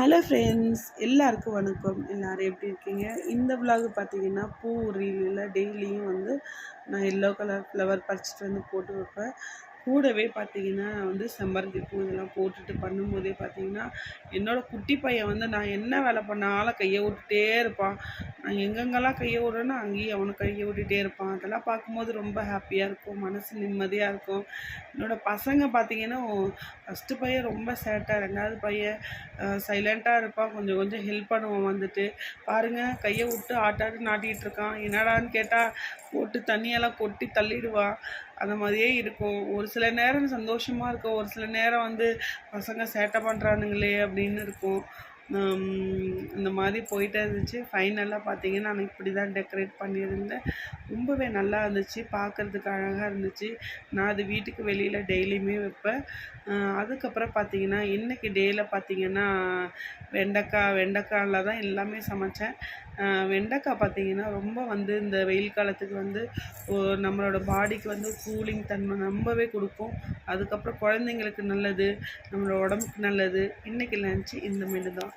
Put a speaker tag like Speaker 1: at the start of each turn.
Speaker 1: Hello friends எல்லாருக்கும் வணக்கம். எல்லோரும் எப்படி இருக்கீங்க? இந்த விலாகு பார்த்தீங்கன்னா பூ ரீலில் டெய்லியும் வந்து நான் எல்லோ கலர் ஃப்ளவர் பறிச்சிட்டு வந்து போட்டு வைப்பேன். கூடவே பார்த்தீங்கன்னா வந்து செம்பருத்தி பூ இதெல்லாம் போட்டுட்டு பண்ணும்போதே பார்த்தீங்கன்னா என்னோடய குட்டி பையன் வந்து நான் என்ன வேலை பண்ணாலும் கையை விட்டுட்டே இருப்பான். நான் எங்கெங்கெல்லாம் கையை விடுறேனோ அங்கேயும் அவனை கையை விட்டுட்டே இருப்பான். அதெல்லாம் பார்க்கும்போது ரொம்ப ஹாப்பியாக இருக்கும் மனசு நிம்மதியாக இருக்கும். என்னோடய பசங்க பார்த்தீங்கன்னா ஃபஸ்ட்டு பையன் ரொம்ப சேட்டாக ரெண்டாவது பையன் சைலண்ட்டாக இருப்பான். கொஞ்சம் கொஞ்சம் ஹெல்ப் பண்ணுவான் வந்துட்டு. பாருங்கள் கையை விட்டு ஆட்டாட்டு நாட்டிகிட்டு இருக்கான். என்னடான்னு கேட்டால் போட்டு தண்ணியெல்லாம் கொட்டி தள்ளிடுவா. அந்த மாதிரியே இருக்கும். ஒரு சில நேரம் சந்தோஷமாக இருக்கும். ஒரு சில நேரம் வந்து பசங்க சேட்டை பண்ணுறானுங்களே அப்படின்னு இருக்கும். இந்த மாதிரி போயிட்டே இருந்துச்சு. ஃபைனலாக பார்த்தீங்கன்னா நான் இப்படி தான் டெக்கரேட் பண்ணியிருந்தேன். ரொம்பவே நல்லா இருந்துச்சு. பார்க்குறதுக்கு அழகாக இருந்துச்சு. நான் அது வீட்டுக்கு வெளியில் டெய்லியுமே வைப்பேன். அதுக்கப்புறம் பார்த்தீங்கன்னா இன்றைக்கி டேயில் பார்த்தீங்கன்னா வெண்டைக்காய் வெண்டைக்காயில் தான் எல்லாமே சமைச்சேன். வெண்டைக்காய் பார்த்தீங்கன்னா ரொம்ப வந்து இந்த வெயில் காலத்துக்கு வந்து நம்மளோட பாடிக்கு வந்து கூலிங் தன்மை ரொம்பவே கொடுக்கும். அதுக்கப்புறம் குழந்தைங்களுக்கு நல்லது நம்மளோட உடம்புக்கு நல்லது. இன்றைக்கி லஞ்சு இந்த மெனு தான்.